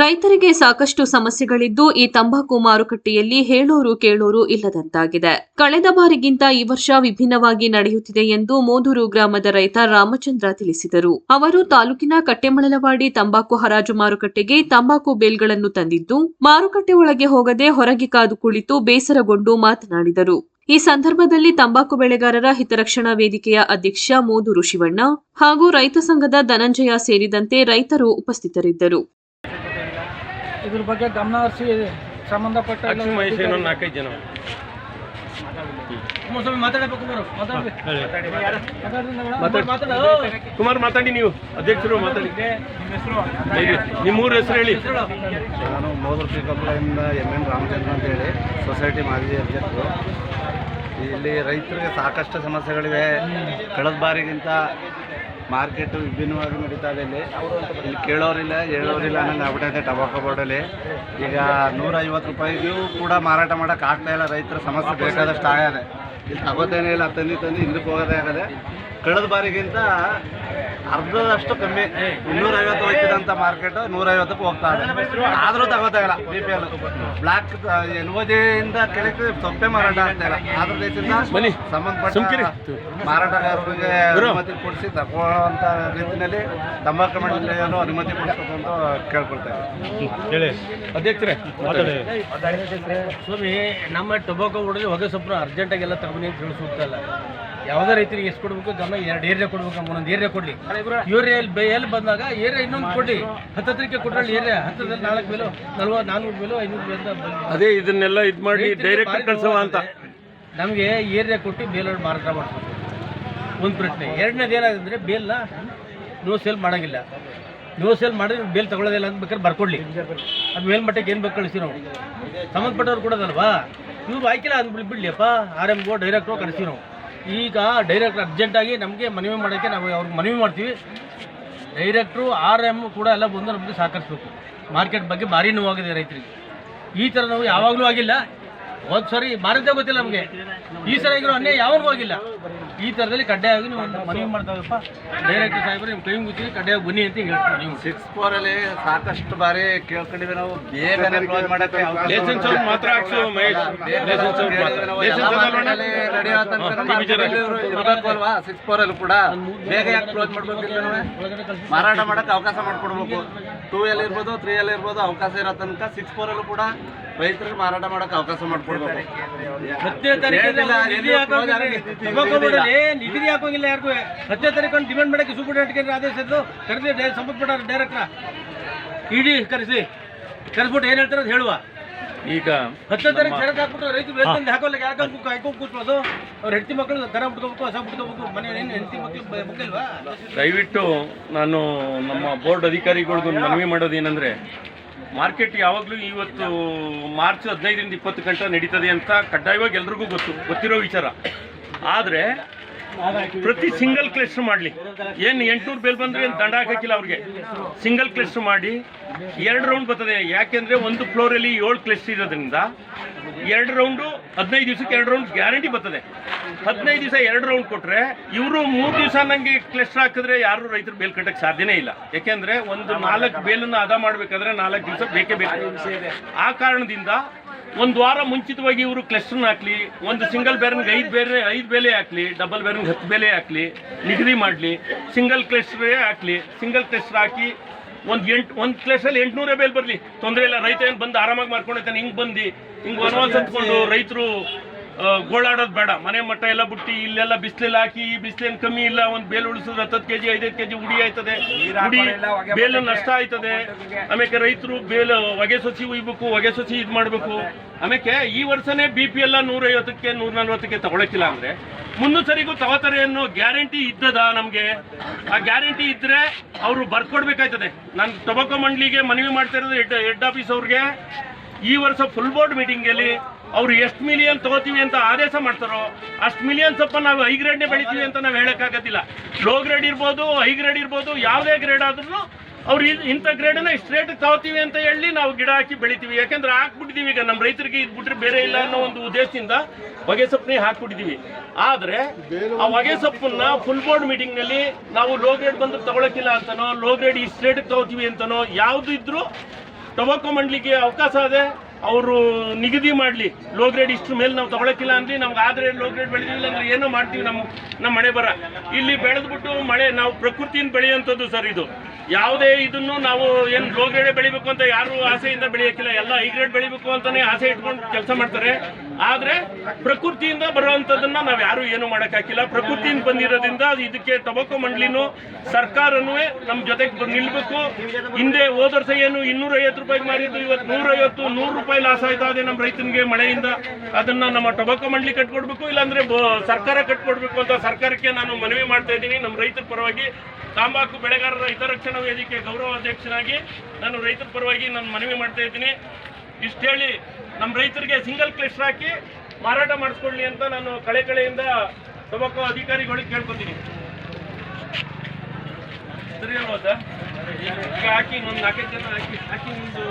ರೈತರಿಗೆ ಸಾಕಷ್ಟು ಸಮಸ್ಯೆಗಳಿದ್ದು ಈ ತಂಬಾಕು ಮಾರುಕಟ್ಟೆಯಲ್ಲಿ ಹೇಳೋರು ಕೇಳೋರು ಇಲ್ಲದಂತಾಗಿದೆ. ಕಳೆದ ಬಾರಿಗಿಂತ ಈ ವರ್ಷ ವಿಭಿನ್ನವಾಗಿ ನಡೆಯುತ್ತಿದೆ ಎಂದು ಮೋದೂರು ಗ್ರಾಮದ ರೈತ ರಾಮಚಂದ್ರ ತಿಳಿಸಿದರು. ಅವರು ತಾಲೂಕಿನ ಕಟ್ಟೆಮಳಲವಾಡಿ ತಂಬಾಕು ಹರಾಜು ಮಾರುಕಟ್ಟೆಗೆ ತಂಬಾಕು ಬೇಲ್ಗಳನ್ನು ತಂದಿದ್ದು, ಮಾರುಕಟ್ಟೆ ಒಳಗೆ ಹೋಗದೆ ಹೊರಗೆ ಕಾದು ಕುಳಿತು ಬೇಸರಗೊಂಡು ಮಾತನಾಡಿದರು. ಈ ಸಂದರ್ಭದಲ್ಲಿ ತಂಬಾಕು ಬೆಳೆಗಾರರ ಹಿತರಕ್ಷಣಾ ವೇದಿಕೆಯ ಅಧ್ಯಕ್ಷ ಮೋದೂರು ಶಿವಣ್ಣ ಹಾಗೂ ರೈತ ಸಂಘದ ಧನಂಜಯ ಸೇರಿದಂತೆ ರೈತರು ಉಪಸ್ಥಿತರಿದ್ದರು. ಇದ್ರ ಬಗ್ಗೆ ಗಮನ ಹರಿಸಿ ಸಂಬಂಧಪಟ್ಟ ನಾಲ್ಕೈದು ಜನ. ಕುಮಾರು. ಮಾತಾಡಿ. ಮಾತಾಡು. ಕುಮಾರ್ ಮಾತಾಡಿ ನೀವು. ಅಧ್ಯಕ್ಷರು ಮಾತಾಡಿ. ನಿಮ್ಮೂರ ಹೆಸರು ಹೇಳಿ. ನಾನು ಮೋದರ್ ಶ್ರೀಕಂಪದಿಂದ ಎಂ ಎನ್ ರಾಮಚಂದ್ರ ಅಂತ ಹೇಳಿ ಸೊಸೈಟಿ ಮಾಜಿ ಅಧ್ಯಕ್ಷರು. ಇಲ್ಲಿ ರೈತರಿಗೆ ಸಾಕಷ್ಟು ಸಮಸ್ಯೆಗಳಿವೆ. ಕಳೆದ ಬಾರಿಗಿಂತ ಮಾರ್ಕೆಟ್ ವಿಭಿನ್ನವಾಗಿ ನಡೀತಾ ಇದೆ ಇಲ್ಲಿ. ಇಲ್ಲಿ ಕೇಳೋರಿಲ್ಲ, ಹೇಳೋರಿಲ್ಲ ಅನ್ನೋದು ಆಗ್ಬಿಟ್ಟೈತೆ ಟೊಬಾಕೋ ಬೋರ್ಡಲ್ಲಿ. ಈಗ ನೂರೈವತ್ತು ರೂಪಾಯಿಗೂ ಕೂಡ ಮಾರಾಟ ಮಾಡೋಕೆ ಆಗ್ತಾ ಇಲ್ಲ. ರೈತರ ಸಮಸ್ಯೆ ಬೇಕಾದಷ್ಟು ಆಗದೆ ಇಲ್ಲಿ ತಗೋತೇನೆ ಇಲ್ಲ, ತಂದು ತಂದು ಹಿಂದಕ್ಕೆ ಹೋಗೋದೇ ಆಗದೆ. ಕಳೆದ ಬಾರಿಗಿಂತ ಅರ್ಧದಷ್ಟು ಕಮ್ಮಿ. ಇನ್ನೂರ ಐವತ್ತು ಹೋಗ್ತಿದಂಥ ಮಾರ್ಕೆಟ್ ನೂರೈವತ್ತಕ್ಕೆ ಹೋಗ್ತಾ ಇದೆ. ಆದರೂ ತಗೋತಾಯಿಲ್ಲ ಬಿ ಪಿ ಎಲ್ ಬ್ಲಾಕ್ ಎನ್ವದಿಯಿಂದ ಕೆಳಕ್ಕೆ ಸೊಪ್ಪೆ ಮಾರಾಟ ಆಗ್ತಾ ಇಲ್ಲ. ಆದ್ರ ದೇಶದಿಂದ. ಸಂಬಂಧಪಟ್ಟ. ಮಾರಾಟಗಾರರಿಗೆ ಅನುಮತಿ ಕೊಡಿಸಿ ತಗೊಳ್ಳೋಂಥ ರೀತಿಯಲ್ಲಿ ತಂಬಾಕು ಮಂಡಳಿಯನ್ನು ಅನುಮತಿ ಕೊಡಿಸ್ಕೊಂಡು ಅಂತ ಕೇಳ್ಕೊಳ್ತಾ ಅಧ್ಯಕ್ಷರೇ ಸ್ವಾಮಿ ನಮ್ಮ ಟೊಬಾಕೋ ಹೊಡೆದ್ರೆ ಹೊಗೆ ಸೊಪ್ಪು ಅರ್ಜೆಂಟಾಗಿ ಎಲ್ಲ ತಗೊಂಡು ಅಂತ ಇಲ್ಲ. ಯಾವುದೇ ರೈತರಿಗೆ ಎಷ್ಟು ಕೊಡ್ಬೇಕು ಗಮನ ಎರಡು ಏರಿಯಾ ಕೊಡ್ಬೇಕು ಒಂದೊಂದು ಏರಿಯಾ ಕೊಡ್ಲಿ. ಯೂರಿಯಾ ಎಲ್ಲಿ ಬೇ ಎಲ್ಲಿ ಬಂದಾಗ ಏರಿಯಾ ಇನ್ನೊಂದು ಕೊಡಲಿ. ಹತ್ತಿರಕ್ಕೆ ಕೊಟ್ಟರೆ ಏರಿಯಾ ಹತ್ತದಲ್ಲಿ ನಾಲ್ಕು ಬೇಲು ನಲ್ವತ್ತು ನಾನ್ನೂರು ಬೇಲು ಐನೂರು ಬೇಲು ಅದೇ ಇದನ್ನೆಲ್ಲ ಇದು ಮಾಡಿ ಡೈರೆಕ್ಟ್ ಕಳ್ಸವ ಅಂತ. ನಮಗೆ ಏರಿಯಾ ಕೊಟ್ಟು ಬೇಲಲ್ಲಿ ಮಾರಾಟ ಮಾಡ್ಬೋದು. ಒಂದು ಪ್ರಶ್ನೆ. ಎರಡನೇದು ಏನಾಗಂದ್ರೆ ಬೇಲ್ನ ನೋ ಸೇಲ್ ಮಾಡೋಂಗಿಲ್ಲ. ನೋ ಸೇಲ್ ಮಾಡಿದ್ರೆ ಬೇಲ್ ತಗೊಳ್ಳೋದಿಲ್ಲ ಅಂತ ಬೇಕಾದ್ರೆ ಬರ್ಕೊಡ್ಲಿ. ಅದು ಮೇಲ್ಮಟ್ಟಕ್ಕೆ ಏನು ಬೇಕು ಕಳಿಸಿ ನಾವು. ಸಂಬಂಧಪಟ್ಟವ್ರು ಕೊಡೋದಲ್ವಾ? ಇವ್ರು ಆಯ್ಕಿಲ್ಲ ಅಂದ್ಬಿಟ್ಟು ಬಿಡ್ಲಿಯಪ್ಪ. ಆರ್ ಎಮ್ಗೋ ಡೈರೆಕ್ಟ್ ಕಳಿಸಿ ನಾವು. ಈಗ ಡೈರೆಕ್ಟ್ ಅರ್ಜೆಂಟಾಗಿ ನಮಗೆ ಮನವಿ ಮಾಡೋಕ್ಕೆ ನಾವು ಅವ್ರಿಗೆ ಮನವಿ ಮಾಡ್ತೀವಿ. ಡೈರೆಕ್ಟ್ರು ಆರ್ ಎಂ ಕೂಡ ಎಲ್ಲ ಬಂದು ನಮಗೆ ಸಹಕರಿಸ್ಬೇಕು. ಮಾರ್ಕೆಟ್ ಬಗ್ಗೆ ಭಾರಿ ನೋವಾಗಿದೆ ರೈತರಿಗೆ. ಈ ಥರ ನಾವು ಯಾವಾಗಲೂ ಆಗಿಲ್ಲ. ಹೋದ್ ಸರಿ ಮಾರಿದ್ದೇ ಗೊತ್ತಿಲ್ಲ ನಮಗೆ. ಈ ಸರಿ ಆಗಿರೋ ಅನ್ಯಾಯ ಯಾವಾಗೂ ಆಗಿಲ್ಲ. ಈ ತರದಲ್ಲಿ ಕಡ್ಡಾಯವಾಗಿ ನೀವು ಮನವಿ ಮಾಡ್ತಾವಪ್ಪ ಡೈರೆಕ್ಟರ್ ಸಾಹೇಬ್ರೆ ನಿಮ್ಮ ಕೈ ಮುಗಿಸಿ ಕಡ್ಡಾಯ ಬನ್ನಿ ಅಂತ ಹೇಳ್ತೀವಿ ನೀವು ಸಿಕ್ಸ್ ಫೋರಲ್ಲಿ ಸಾಕಷ್ಟು ಬಾರಿ ಕೇಳ್ಕೊಂಡಿವಿ ನಾವು ಬೇಗನೆ ಕ್ಲೋಸ್ ಮಾಡಕ್ಕೆ ಅವಕಾಶ ಲೈಸೆನ್ಸ್ ಅವ್ರು ಮಾತ್ರ ಹಾಕ್ಸು ಮಹೇಶ್ ಲೈಸೆನ್ಸ್ ಅವ್ರು ಮಾತ್ರ ಲೈಸೆನ್ಸ್ ಇರಬೇಕು ಅಲ್ವಾ ಸಿಕ್ಸ್ ಫೋರ್ ಅಲ್ಲಿ ಕೂಡ ಬೇಗ ಯಾಕೆ ಕ್ಲೋಸ್ ಮಾಡ್ಬೇಕಿಲ್ಲ ಮಾರಾಟ ಮಾಡಕ್ಕೆ ಅವಕಾಶ ಮಾಡ್ಕೊಡ್ಬೇಕು ಟೂ ಅಲ್ಲಿ ಇರ್ಬೋದು ತ್ರೀ ಅಲ್ಲಿ ಇರ್ಬೋದು ಅವಕಾಶ ಇರೋ ತನಕ ಸಿಕ್ಸ್ ಫೋರ್ ಅಲ್ಲೂ ಕೂಡ ರೈತರಿಗೆ ಮಾರಾಟ ಮಾಡಕ್ಕೆ ಅವಕಾಶ ಮಾಡ್ಕೊಡ್ಬೇಕು. ಹತ್ತನೇ ಹೇಳಿಲ್ಲ, ನಿಧಿ ಏನು ಹಾಕೋಂಗಿಲ್ಲ. ಯಾರಿಗೂ ಹತ್ತನೇ ತಾರೀಕು ಡಿಮ್ಯಾಂಡ್ ಮಾಡಕ್ಕೆ ಸೂಪರಿಂಟೆಂಡೆಂಟ್ ಆದೇಶ ಇದ್ದು ಕರೆಸಿ ಸಂಬಂಧಪಟ್ಟ ಡೈರೆಕ್ಟ್ರ ಇಡಿ ಕರೆಸಿ. ಕರೆಸ್ಬಿಟ್ಟು ಏನು ಹೇಳ್ತಾರೆ ಅದು ಹೇಳುವ. ಈಗ ಹತ್ತನೇ ತಾರೀಕು ಸರಕು ಹಾಕ್ಬಿಟ್ಟು ರೈತರು ವೇತನ ಹಾಕೋಲ್ಲ. ಯಾಕೆ ಹಾಕೊಂಡು ಕೂತ್ಕೊಳ್ಳೋದು. ಅವ್ರ ಹೆಂಡತಿ ಮಕ್ಕಳು ದರ ಬಿಟ್ಕೋಬೇಕು ಹೊಸ ಬಿಟ್ಕೋಬೇಕು ಮನೆ ಏನು ಹೆಂಡತಿ ಮಕ್ಕಳು ಮಕ್ಕಳಿಲ್ವಾ ದಯವಿಟ್ಟು ನಾನು ನಮ್ಮ ಬೋರ್ಡ್ ಅಧಿಕಾರಿಗಳಿಗೂ ಮನವಿ ಮಾಡೋದೇನೆಂದರೆ ಮಾರ್ಕೆಟ್ ಯಾವಾಗಲೂ ಇವತ್ತು ಮಾರ್ಚ್ ಹದಿನೈದರಿಂದ ಇಪ್ಪತ್ತು ಗಂಟೆ ನಡೀತದೆ ಅಂತ ಕಡ್ಡಾಯವಾಗಿ ಎಲ್ರಿಗೂ ಗೊತ್ತು, ಗೊತ್ತಿರೋ ವಿಚಾರ. ಆದರೆ ಪ್ರತಿ ಸಿಂಗಲ್ ಕ್ಲಸ್ಟರ್ ಮಾಡಲಿ. ಏನು ಎಂಟುನೂರು ಬೇಲ್ ಬಂದರೆ ಏನು ದಂಡ ಹಾಕಿಲ್ಲ ಅವ್ರಿಗೆ. ಸಿಂಗಲ್ ಕ್ಲಸ್ಟರ್ ಮಾಡಿ, ಎರಡು ರೌಂಡ್ ಬರ್ತದೆ. ಯಾಕೆಂದರೆ ಒಂದು ಫ್ಲೋರಲ್ಲಿ ಏಳು ಕ್ಲಸ್ಟರ್ ಇರೋದ್ರಿಂದ ಎರಡು ರೌಂಡು ಹದಿನೈದು ದಿವಸಕ್ಕೆ ಎರಡು ರೌಂಡ್ ಗ್ಯಾರಂಟಿ ಬರ್ತದೆ. ಹದಿನೈದು ದಿವಸ ಎರಡು ರೌಂಡ್ ಕೊಟ್ಟರೆ ಇವರು ಮೂರು ದಿವಸ ನನಗೆ ಕ್ಲಸ್ಟರ್ ಹಾಕಿದ್ರೆ ಯಾರು ರೈತರು ಬೇಲ್ ಕಟ್ಟಕ್ಕೆ ಸಾಧ್ಯನೇ ಇಲ್ಲ. ಯಾಕೆಂದರೆ ಒಂದು ನಾಲ್ಕು ಬೇಲನ್ನು ಅದ ಮಾಡಬೇಕಾದ್ರೆ ನಾಲ್ಕು ದಿವಸ ಬೇಕೇ ಬೇಕು. ಆ ಕಾರಣದಿಂದ ಒಂದು ವಾರ ಮುಂಚಿತವಾಗಿ ಇವರು ಕ್ಲಸ್ಟರ್ನ ಹಾಕ್ಲಿ, ಒಂದು ಸಿಂಗಲ್ ಬೇರನ್ಗೆ ಐದು ಬೇರೆ ಐದು ಬೆಲೆ ಹಾಕ್ಲಿ ಡಬಲ್ ಬೇರನ್ಗೆ ಹತ್ತು ಬೆಲೆ ಹಾಕ್ಲಿ, ನಿಗದಿ ಮಾಡಲಿ ಸಿಂಗಲ್ ಕ್ಲಸ್ಟ್ರೇ ಹಾಕ್ಲಿ ಸಿಂಗಲ್ ಕ್ಲಸ್ಟರ್ ಹಾಕಿ ಒಂದು ಎಂಟು, ಒಂದು ಕ್ಲಸ್ಟ್ರಲ್ಲಿ ಎಂಟುನೂರೇ ಬೇಲ್ ಬರಲಿ. ತೊಂದರೆ ಇಲ್ಲ, ರೈತ ಏನು ಬಂದು ಆರಾಮಾಗಿ ಮಾಡ್ಕೊಂಡಿರ್ತಾನೆ ಹಿಂಗೆ ಬಂದು, ಹಿಂಗೆ ವನವಾಸ ಹತ್ಕೊಂಡು ರೈತರು ಗೋಳಾಡೋದು ಬೇಡ. ಮನೆ ಮಟ್ಟ ಎಲ್ಲ ಬಿಟ್ಟು ಇಲ್ಲೆಲ್ಲ ಬಿಸಿಲೆಲ್ಲ ಹಾಕಿ ಈ ಬಿಸಿಲೇನು ಕಮ್ಮಿ ಇಲ್ಲ ಒಂದು ಬೇಲ್ ಉಳಿಸಿದ್ರೆ ಕೆ ಕೆಜಿ ಐದೈದು ಕೆಜಿ ಉಡಿ ಆಯ್ತದೆ. ಉಡಿ ಬೇಲು ನಷ್ಟ ಆಯ್ತದೆ. ಆಮೇಲೆ ರೈತರು ಬೇಲು ಹೊಗೆ ಸೊಸಿ ಉಯ್ಬೇಕು ಹೊಗೆ ಸೊಸಿ ಇದು ಮಾಡಬೇಕು. ಆಮೇಲೆ ಈ ವರ್ಷನೇ ಬಿ ಪಿ ಎಲ್ಲ ನೂರೈವತ್ತಕ್ಕೆ ನೂರ ನಲ್ವತ್ತಕ್ಕೆ ತಗೊಳಕ್ಕಿಲ್ಲ ಅಂದ್ರೆ ಮುಂದೆ ಸರಿಗೂ ತಗೋತಾರೆ ಅನ್ನೋ ಗ್ಯಾರಂಟಿ ಇದ್ದದ ನಮಗೆ? ಆ ಗ್ಯಾರಂಟಿ ಇದ್ದರೆ ಅವರು ಬರ್ಕೊಡ್ಬೇಕಾಯ್ತದೆ. ನಾನು ಟೊಬಾಕೋ ಮಂಡಳಿಗೆ ಮನವಿ ಮಾಡ್ತಾ ಇರೋದು ಹೆಡ್ ಹೆಡ್ ಆಫೀಸ್ ಅವ್ರಿಗೆ. ಈ ವರ್ಷ ಫುಲ್ ಬೋರ್ಡ್ ಮೀಟಿಂಗಲ್ಲಿ ಅವ್ರು ಎಷ್ಟು ಮಿಲಿಯನ್ ತಗೋತೀವಿ ಅಂತ ಆದೇಶ ಮಾಡ್ತಾರೋ ಅಷ್ಟು ಮಿಲಿಯನ್ ಸ್ವಲ್ಪ ನಾವು ಹೈ ಗ್ರೇಡ್ನೇ ಬೆಳಿತೀವಿ ಅಂತ ನಾವು ಹೇಳೋಕ್ಕಾಗೋದಿಲ್ಲ ಲೋ ಗ್ರೇಡ್ ಇರ್ಬೋದು ಹೈ ಗ್ರೇಡ್ ಇರ್ಬೋದು, ಯಾವುದೇ ಗ್ರೇಡ್ ಆದ್ರೂ ಅವ್ರು ಇಂಥ ಗ್ರೇಡನ್ನ ಇಷ್ಟು ರೇಟ್ ತಗೋತೀವಿ ಅಂತ ಹೇಳಿ ನಾವು ಗಿಡ ಹಾಕಿ ಬೆಳಿತೀವಿ. ಯಾಕಂದ್ರೆ ಹಾಕ್ಬಿಟ್ಟಿದ್ದೀವಿ ಈಗ ನಮ್ಮ ರೈತರಿಗೆ ಇದು ಬಿಟ್ರೆ ಬೇರೆ ಇಲ್ಲ ಅನ್ನೋ ಒಂದು ಉದ್ದೇಶದಿಂದ ಹೊಗೆ ಸೊಪ್ಪನ್ನೇ ಹಾಕ್ಬಿಟ್ಟಿದೀವಿ. ಆದ್ರೆ ಆ ಹೊಗೆ ಸೊಪ್ಪನ್ನ ಫುಲ್ ಬೋರ್ಡ್ ಮೀಟಿಂಗ್ನಲ್ಲಿ ನಾವು ಲೋ ಗ್ರೇಡ್ ಬಂದ್ರೆ ತಗೊಳಕ್ಕಿಲ್ಲ ಅಂತನೋ ಲೋ ಗ್ರೇಡ್ ಇಷ್ಟು ರೇಟ್ ತಗೋತೀವಿ ಅಂತನೋ, ಯಾವುದು ಇದ್ರು ಟೊಬಾಕೋ ಮಂಡ್ಲಿಕ್ಕೆ ಅವಕಾಶ ಇದೆ ಅವರು ನಿಗದಿ ಮಾಡಲಿ. ಲೋ ಗ್ರೇಡ್ ಇಷ್ಟು ಮೇಲೆ ನಾವು ತಗೊಳಕ್ಕಿಲ್ಲ ಅಂದ್ರೆ, ನಮ್ಗೆ ಆದ್ರೆ ಲೋ ಗ್ರೇಡ್ ಬೆಳೆದಿಲ್ಲ ಅಂದ್ರೆ ಏನೋ ಮಾಡ್ತೀವಿ ನಮ್ಮ ನಮ್ಮ ಮಳೆ ಬರ. ಇಲ್ಲಿ ಬೆಳೆದ್ಬಿಟ್ಟು ಮಳೆ, ನಾವು ಪ್ರಕೃತಿಯಿಂದ ಬೆಳೆಯುವಂಥದ್ದು ಸರ್ ಇದು. ಯಾವುದೇ ಇದನ್ನು ನಾವು ಏನು ಲೋ ಗ್ರೇಡ್ ಬೆಳಿಬೇಕು ಅಂತ ಯಾರು ಆಸೆಯಿಂದ ಬೆಳೆಯೋಕ್ಕಿಲ್ಲ. ಎಲ್ಲ ಹೈ ಗ್ರೇಡ್ ಬೆಳಿಬೇಕು ಅಂತಾನೆ ಆಸೆ ಇಟ್ಕೊಂಡು ಕೆಲಸ ಮಾಡ್ತಾರೆ. ಆದರೆ ಪ್ರಕೃತಿಯಿಂದ ಬರುವಂಥದ್ದನ್ನ ನಾವು ಯಾರು ಏನು ಮಾಡೋಕ್ಕಾಗಿಲ್ಲ ಪ್ರಕೃತಿಯಿಂದ ಬಂದಿರೋದ್ರಿಂದ ಇದಕ್ಕೆ ಟೊಬಾಕೊ ಮಂಡ್ಲಿನೂ ಸರ್ಕಾರನೂ ನಮ್ಮ ಜೊತೆಗೆ ನಿಲ್ಬೇಕು. ಹಿಂದೆ ಹೋದ ವರ್ಷ ಏನು ಇನ್ನೂರೈವತ್ತು ರೂಪಾಯಿಗೆ ಮಾರಿದ್ದು ಇವತ್ತು ನೂರೈವತ್ತು, ನೂರು ರೂಪಾಯಿ ಲಾಸ್ ಆಯ್ತಾ ಅದೇ ನಮ್ಮ ರೈತನಿಗೆ ಮಳೆಯಿಂದ. ಅದನ್ನ ನಮ್ಮ ಟೊಬಾಕೊ ಮಂಡಳಿ ಕಟ್ಕೊಡ್ಬೇಕು, ಇಲ್ಲಾಂದ್ರೆ ಸರ್ಕಾರ ಕಟ್ಕೊಡ್ಬೇಕು ಅಂತ ಸರ್ಕಾರಕ್ಕೆ ನಾನು ಮನವಿ ಮಾಡ್ತಾ ಇದ್ದೀನಿ. ನಮ್ಮ ರೈತರ ಪರವಾಗಿ ತಂಬಾಕು ಬೆಳೆಗಾರರ ಹಿತರಕ್ಷಣಾ ಕನ್ನಡ ವೇದಿಕೆ ಗೌರವ ಅಧ್ಯಕ್ಷನಾಗಿ ನಾನು ರೈತರ ಪರವಾಗಿ ನಾನು ಮನವಿ ಮಾಡ್ತಾ ಇದ್ದೀನಿ. ಇಷ್ಟು ಹೇಳಿ ನಮ್ಮ ರೈತರಿಗೆ ಸಿಂಗಲ್ ಕ್ಲಿಸ್ಟರ್ ಹಾಕಿ ಮಾರಾಟ ಮಾಡಿಸ್ಕೊಳ್ಳಿ ಅಂತ ನಾನು ಕಳೆ ಕಳೆಯಿಂದ ತಬಕು ಅಧಿಕಾರಿಗಳಿಗೆ ಕೇಳ್ಕೊತೀನಿ. ಸರಿ ಅಲ್ವಾ ಹಾಕಿ ಒಂದು ನಾಲ್ಕೈದು ಜನ ಹಾಕಿ ಹಾಕಿ ಒಂದು